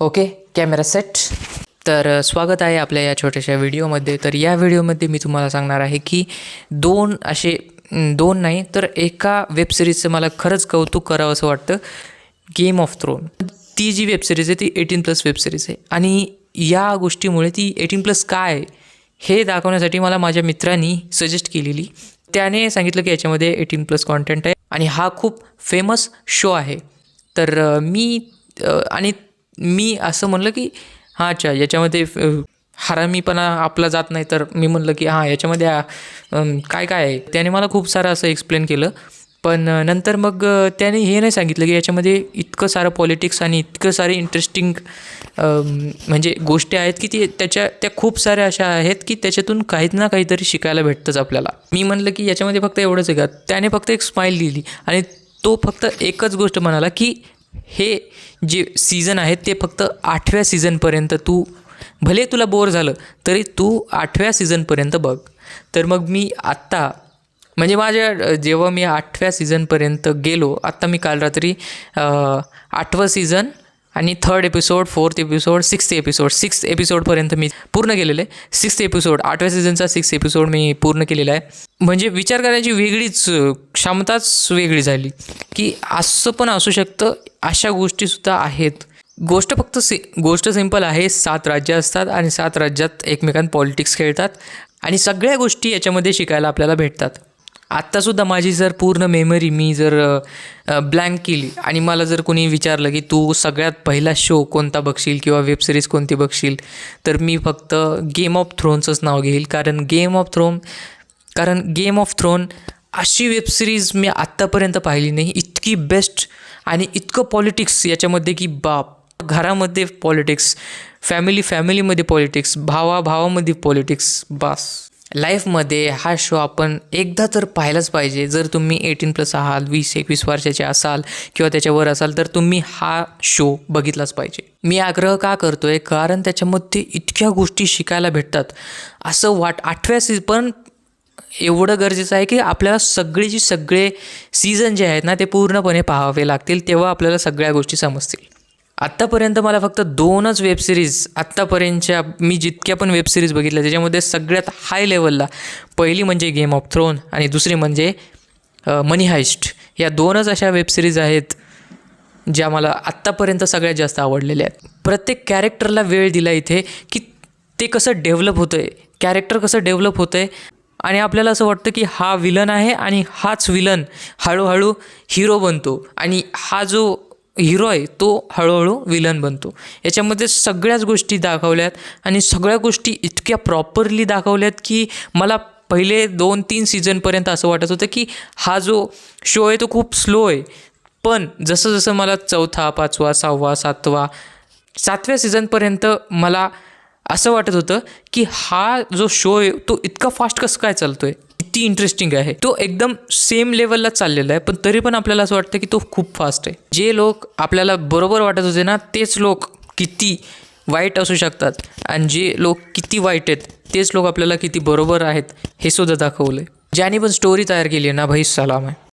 Okay camera set. तर स्वागत आहे आपल्या या छोट्याशा व्हिडिओमध्ये. तर या व्हिडिओमध्ये मी तुम्हाला सांगणार आहे की दोन असे दोन नाही तर एका वेबसिरीजचं मला खरंच कौतुक करावं असं वाटतं. गेम ऑफ थ्रोन ती जी वेबसिरीज आहे ती एटीन प्लस वेबसिरीज आहे. आणि या गोष्टीमुळे ती एटीन प्लस काय आहे हे दाखवण्यासाठी मला माझ्या मित्रांनी सजेस्ट केलेली. त्याने सांगितलं की याच्यामध्ये एटीन प्लस कॉन्टेंट आहे. आणि हा खूप फेमस शो आहे. तर मी आणि मी असं म्हणलं की हां अच्छा याच्यामध्ये हरामीपणा आपला जात नाही. तर मी म्हणलं की हां याच्यामध्ये काय काय आहे? त्याने मला खूप सारं असं एक्सप्लेन केलं. पण नंतर मग त्याने हे नाही सांगितलं की याच्यामध्ये इतकं सारं पॉलिटिक्स आणि इतकं सारे इंटरेस्टिंग म्हणजे गोष्टी आहेत की ती त्याच्या त्या खूप साऱ्या अशा आहेत की त्याच्यातून काहीच ना काहीतरी शिकायला भेटतंच आपल्याला. मी म्हणलं की याच्यामध्ये फक्त एवढंच आहे का? त्याने फक्त एक स्माईल दिली आणि तो फक्त एकच गोष्ट म्हणाला की हे जे सीझन आहेत ते फक्त आठव्या सीझनपर्यंत तू भले तुला बोर झालं तरी तू आठव्या सीझनपर्यंत बघ. तर मग मी आत्ता म्हणजे माझ्या जेव्हा मी आठव्या सीझनपर्यंत गेलो आत्ता मी काल रात्री आठवं सीझन आणि third episode fourth episode sixth episode sixth एपिसोडपर्यंत मी पूर्ण केलेलं आहे. सिक्स्थ एपिसोड आठव्या सीझनचा सिक्स्थ एपिसोड मी पूर्ण केलेला आहे. म्हणजे विचार करायची वेगळीच क्षमताच वेगळी झाली. की असं पण असू शकतं अशा गोष्टीसुद्धा आहेत. गोष्ट फक्त सि गोष्ट सिंपल आहे सात राज्य असतात आणि सात राज्यात एकमेकांत पॉलिटिक्स खेळतात आणि सगळ्या गोष्टी याच्यामध्ये शिकायला आपल्याला भेटतात. आत्तासुद्धा माझी जर पूर्ण मेमरी मी जर ब्लँक केली आणि मला जर कोणी विचारलं की तू सगळ्यात पहिला शो कोणता बघशील किंवा वेबसिरीज कोणती बघशील तर मी फक्त गेम ऑफ थ्रोनचंच नाव घेईल. कारण गेम ऑफ थ्रोन कारण गेम ऑफ थ्रोन अशी वेबसिरीज मी आत्तापर्यंत पाहिली नाही. इतकी बेस्ट आणि इतकं पॉलिटिक्स याच्यामध्ये की बाप घरामध्ये पॉलिटिक्स फॅमिली फॅमिलीमध्ये पॉलिटिक्स भावा भावामध्ये पॉलिटिक्स बास. लाईफमध्ये हा शो आपण एकदा तर पाहिलाच पाहिजे. जर तुम्ही एटीन प्लस आहात वीस एकवीस वर्षाचे असाल किंवा त्याच्यावर असाल तर तुम्ही हा शो बघितलाच पाहिजे. मी आग्रह का करतोय? कारण त्याच्यामध्ये इतक्या गोष्टी शिकायला भेटतात. असं वाट आठव्या सी पण एवढं गरजेचं आहे की आपल्याला सगळेची सगळे सीझन जे आहेत ना ते पूर्णपणे पाहावे लागतील तेव्हा आपल्याला सगळ्या गोष्टी समजतील. आत्तापर्यंत मला फक्त दोनच वेबसिरीज आत्तापर्यंतच्या मी जितक्या पण वेबसिरीज बघितल्या त्याच्यामध्ये सगळ्यात हाय लेवलला पहिली म्हणजे गेम ऑफ थ्रोन आणि दुसरी म्हणजे मनी हायस्ट या दोनच अशा वेबसिरीज आहेत ज्या मला आत्तापर्यंत सगळ्यात जास्त आवडलेल्या आहेत. प्रत्येक कॅरेक्टरला वेळ दिला इथे की ते कसं डेव्हलप होतं आहे कॅरेक्टर कसं डेव्हलप होतं आहे आणि आपल्याला असं वाटतं की हा विलन आहे आणि हाच विलन हळूहळू हिरो बनतो. आणि हा जो हिरो आहे तो हळूहळू विलन बनतो. याच्यामध्ये सगळ्याच गोष्टी दाखवल्यात आणि सगळ्या गोष्टी इतक्या प्रॉपरली दाखवल्यात की मला पहिले दोन तीन सीझनपर्यंत असं वाटत होतं की हा जो शो आहे तो खूप स्लो आहे. पण जसं जसं मला चौथा पाचवा सहावा सातवा सातव्या सीझनपर्यंत मला असं वाटत होतं की हा जो शो आहे तो इतका फास्ट कसं काय चालतो आहे किती इंटरेस्टिंग आहे. तो एकदम सेम लेवलला चाललेला आहे पण तरी पण आपल्याला असं वाटतं की तो खूप फास्ट आहे. जे लोक आपल्याला बरोबर वाटत होते ना तेच लोक किती वाईट असू शकतात. आणि जे लोक किती वाईट आहेत तेच लोक आपल्याला किती बरोबर आहेत हे सुद्धा दाखवलं आहे ज्याने पण स्टोरी तयार केली आहे ना भाई सलाम आहे.